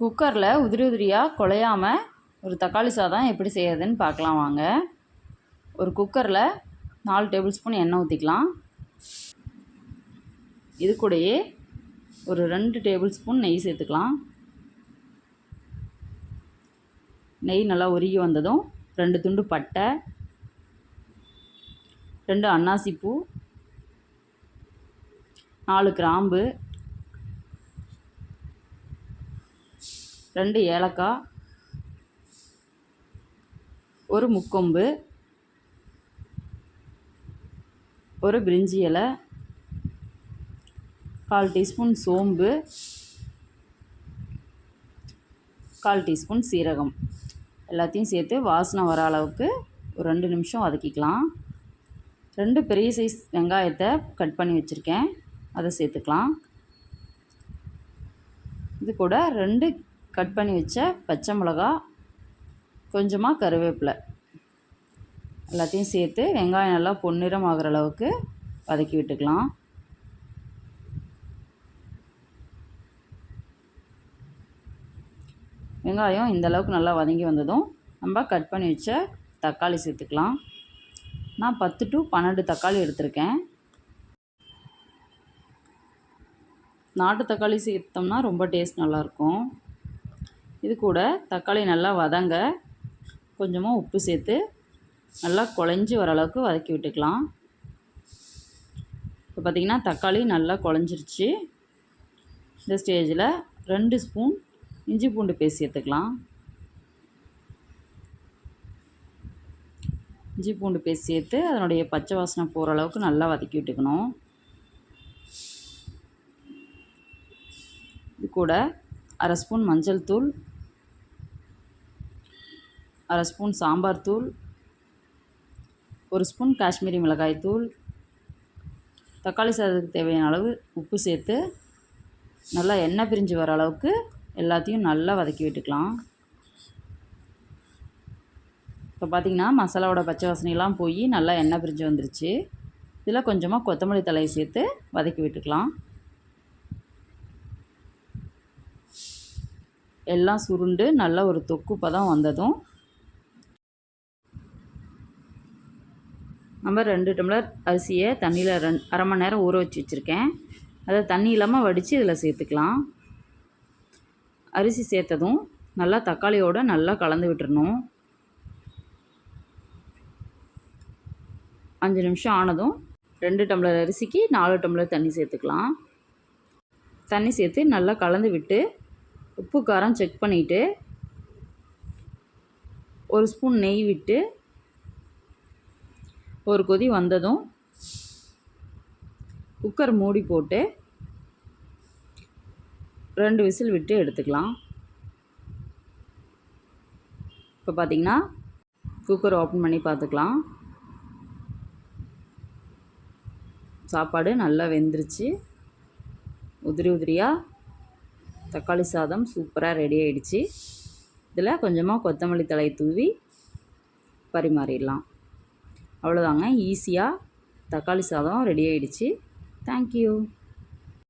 குக்கரில் உதிரி உதிரியாக குழையாமல் ஒரு தக்காளி சாதம் எப்படி செய்யறதுன்னு பார்க்கலாம் வாங்க. ஒரு குக்கரில் நாலு டேபிள் ஸ்பூன் எண்ணெய் ஊற்றிக்கலாம் இது கூடயே ஒரு ரெண்டு டேபிள் ஸ்பூன் நெய் சேர்த்துக்கலாம். நெய் நல்லா உருகி வந்ததும் ரெண்டு துண்டு பட்டை ரெண்டு அன்னாசிப்பூ நாலு கிராம்பு ரெண்டு ஏலக்காய் ஒரு முக்கொம்பு ஒரு பிரிஞ்சி இலை கால் டீஸ்பூன் சோம்பு கால் டீஸ்பூன் சீரகம். எல்லாத்தையும் சேர்த்து வாசனை வர அளவுக்கு ஒரு ரெண்டு நிமிஷம் வதக்கிக்கலாம். ரெண்டு பெரிய சைஸ் வெங்காயத்தை கட் பண்ணி வச்சுருக்கேன். அதை சேர்த்துக்கலாம். இது கூட ரெண்டு கட் பண்ணி வச்ச பச்சை மிளகா கொஞ்சமாக கருவேப்பிலை. எல்லாத்தையும் சேர்த்து வெங்காயம் நல்லா பொன்னிறம் ஆகிற அளவுக்கு வதக்கி விட்டுக்கலாம். வெங்காயம் இந்த அளவுக்கு நல்லா வதங்கி வந்ததும் நம்ம கட் பண்ணி வச்ச தக்காளி சேர்த்துக்கலாம். நான் பத்து டு பன்னெண்டு தக்காளி எடுத்திருக்கேன். நாட்டு தக்காளி சேர்த்தோம்னா ரொம்ப டேஸ்ட் நல்லாயிருக்கும் இது கூட தக்காளி நல்லா வதங்க கொஞ்சமாக உப்பு சேர்த்து நல்லா குழஞ்சி வர அளவுக்கு வதக்கி விட்டுக்கலாம். இப்போ பார்த்திங்கன்னா தக்காளி நல்லா குழஞ்சிருச்சு. இந்த ஸ்டேஜில் ரெண்டு ஸ்பூன் இஞ்சி பூண்டு பேஸ்ட் சேர்த்துக்கலாம். இஞ்சி பூண்டு பேஸ்ட் சேர்த்து அதனுடைய பச்சை வாசனை போகிற அளவுக்கு நல்லா வதக்கி விட்டுக்கணும். இது கூட அரை ஸ்பூன் மஞ்சள் தூள் அரை ஸ்பூன் சாம்பார் தூள் ஒரு ஸ்பூன் காஷ்மீரி மிளகாய் தூள் தக்காளி சாதத்துக்கு தேவையான அளவு உப்பு சேர்த்து நல்லா எண்ணெய் பிரிஞ்சு வர அளவுக்கு எல்லாத்தையும் நல்லா வதக்கி விட்டுக்கலாம். இப்போ பார்த்திங்கன்னா மசாலாவோட பச்சை வாசனையெல்லாம் போய் நல்லா எண்ணெய் பிரிஞ்சு வந்துருச்சு. இதில் கொஞ்சமாக கொத்தமல்லி தலையை சேர்த்து வதக்கி விட்டுக்கலாம். எல்லாம் சுருண்டு நல்லா ஒரு தொக்கு பதம் வந்ததும் நம்ம ரெண்டு டம்ளர் அரிசியை தண்ணியில் ரெண் அரை மணி நேரம் ஊற வச்சு வச்சுருக்கேன். அதை தண்ணி இல்லாமல் வடித்து இதில் சேர்த்துக்கலாம். அரிசி சேர்த்ததும் நல்லா தக்காளியோடு நல்லா கலந்து விட்டுறணும். அஞ்சு நிமிஷம் ஆனதும் ரெண்டு டம்ளர் அரிசிக்கு நாலு டம்ளர் தண்ணி சேர்த்துக்கலாம். தண்ணி சேர்த்து நல்லா கலந்து விட்டு உப்பு காரம் செக் பண்ணிவிட்டு ஒரு ஸ்பூன் நெய் விட்டு ஒரு கொதி வந்ததும் குக்கர் மூடி போட்டு ரெண்டு விசில் விட்டு எடுத்துக்கலாம். இப்போ பார்த்திங்கன்னா குக்கர் ஓப்பன் பண்ணி பார்த்துக்கலாம் சாப்பாடு நல்லா வெந்துருச்சு. உதிரி உதிரியாக தக்காளி சாதம் சூப்பராக ரெடி ஆகிடுச்சு இதில் கொஞ்சமாக கொத்தமல்லி தலை தூவி பரிமாறிடலாம். அவ்வளோதாங்க. ஈஸியாக தக்காளி சாதம் ரெடி ஆகிடுச்சி தேங்க்யூ